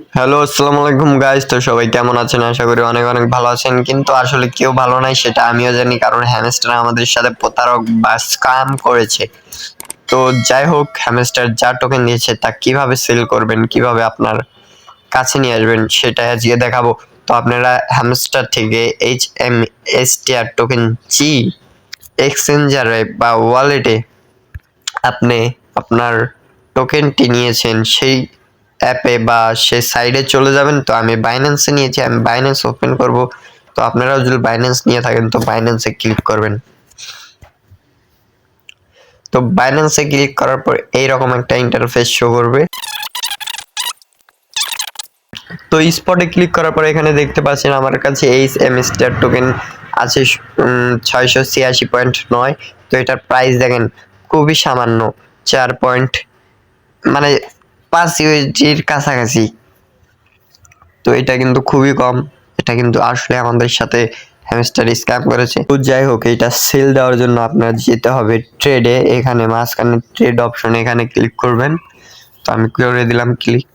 Hello আসসালামু আলাইকুম guys তো সবাই কেমন আছেন? আশা করি অনেক অনেক ভালো আছেন। কিন্তু আসলে কেউ ভালো নাই, সেটা আমিও জানি, কারণ হ্যামস্টার আমাদের সাথে প্রতারক বা স্ক্যাম করেছে। তো যাই হোক হ্যামস্টার যা টোকেন দিয়েছে, তা কীভাবে সেল করবেন, কীভাবে আপনার কাছে নিয়ে আসবেন সেটা আজকে দেখাবো। তো আপনারা হ্যামস্টার থেকে H M S T R token জি এক্সচেঞ্জারে বা ওয়ালেটে আপনি আপনার টোকেনটি নিয়েছেন, সেই অ্যাপে বা সে সাইডে চলে যাবেন, তো আমি বাইন্যান্সে নিয়েছি, আমি বাইন্যান্স ওপেন করব। তো আপনারাও যদি বাইন্যান্স নিয়ে থাকেন, তো বাইন্যান্সে ক্লিক করবেন। তো বাইন্যান্সে ক্লিক করার পর এইরকম একটা ইন্টারফেস শো করবে। তো স্পটে ক্লিক করার পর এখানে দেখতে পাচ্ছেন আমার কাছে এম স্টার টোকেন আছে ছয়শো ছিয়াশি পয়েন্ট নয়। তো এটার প্রাইস দেখেন, খুবই সামান্য, চার পয়েন্ট মানে পাঁচ ইউএসডির কাছাকাছি। তো এটা কিন্তু খুবই কম। এটা কিন্তু আসলে আমাদের সাথে হ্যামস্টার স্ক্যাম করেছে। তো যাই হোক, এটা সেল দেওয়ার জন্য আপনার যেতে হবে ট্রেডে এখানে মাঝখানে ট্রেড অপশন এখানে ক্লিক করবেন। তো আমি করে দিলাম ক্লিক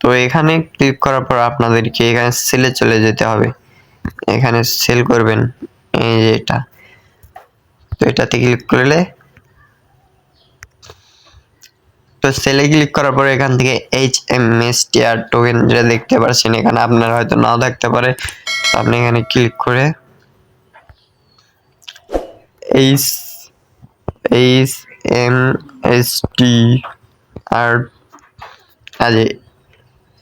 তো এখানে ক্লিক করার পর আপনাদেরকে এখানে সেলে চলে যেতে হবে। এখানে সেল করবেন। এই যে এটা। তো এটাতে ক্লিক করলে তো সেলে ক্লিক করার পরে এখান থেকে H M S T R token যেটা দেখতে পাচ্ছেন এখানে আপনার হয়তো নাও থাকতে পারে। আপনি এখানে ক্লিক করে H H M S T R আজ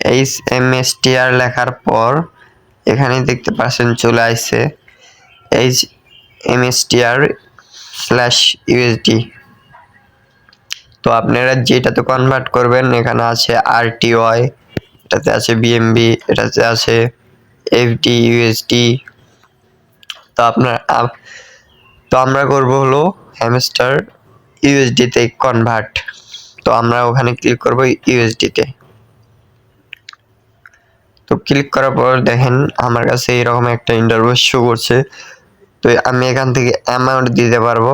H M S T R লেখার পর এখানে দেখতে পাচ্ছেন চলে আসছে H M S T R slash USD তো আপনারা যেটাতে কনভার্ট করবেন, এখানে আছে আর ওয়াই এটাতে আছে বিএমবি এটাতে আছে এফডি ইউএসডি তো আপনার, আপ- তো আমরা করব হলো হ্যামস্টার ইউএসডিতে কনভার্ট তো আমরা ওখানে ক্লিক করব ইউএসডিতে তো। ক্লিক করার পর দেখেন, আমার কাছে এরকম একটা ইন্টারভিউ শো করছে। তো আমি এখান থেকে অ্যামাউন্ট দিতে পারব।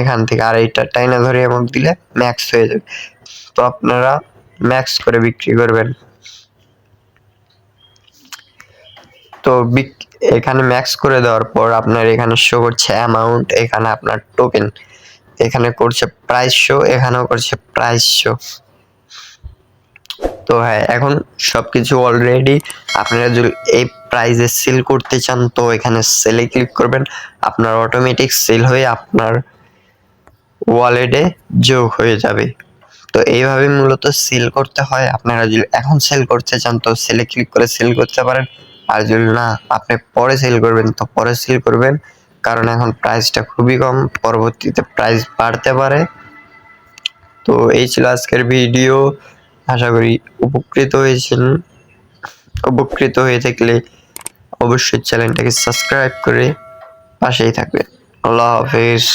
এখান থেকে, আর এইটা টাইনা ধরে অ্যামাউন্ট দিলে ম্যাক্স হয়ে যাবে। তো আপনারা ম্যাক্স করে বিক্রি করবেন। তো এখানে ম্যাক্স করে দেওয়ার পর আপনার এখানে শো করছে অ্যামাউন্ট এখানে আপনার টোকেন এখানে করছে প্রাইস শো এখানেও করছে প্রাইস শো তো হ্যাঁ এখন সব কিছু অলরেডি আপনারা যদি এই প্রাইজে সেল করতে চান, তো এখানে সেলে ক্লিক করবেন। আপনার অটোমেটিক সেল হয়ে আপনার ওয়ালেটে যোগ হয়ে যাবে। তো এইভাবে মূলত সেল করতে হয়। আপনারা যদি এখন সেল করতে চান, তো সেলে ক্লিক করে সেল করতে পারেন। আর যদি না, আপনি পরে সেল করবেন, তো পরে সেল করবেন। কারণ এখন প্রাইসটা খুবই কম, পরবর্তীতে প্রাইস বাড়তে পারে। তো এই ছিল আজকের ভিডিও আশা করি উপকৃত হয়েছেন। উপকৃত হয়ে থাকলে অবশ্যই চ্যানেলটাকে সাবস্ক্রাইব করে পাশেই থাকবেন। আল্লাহ হাফেজ।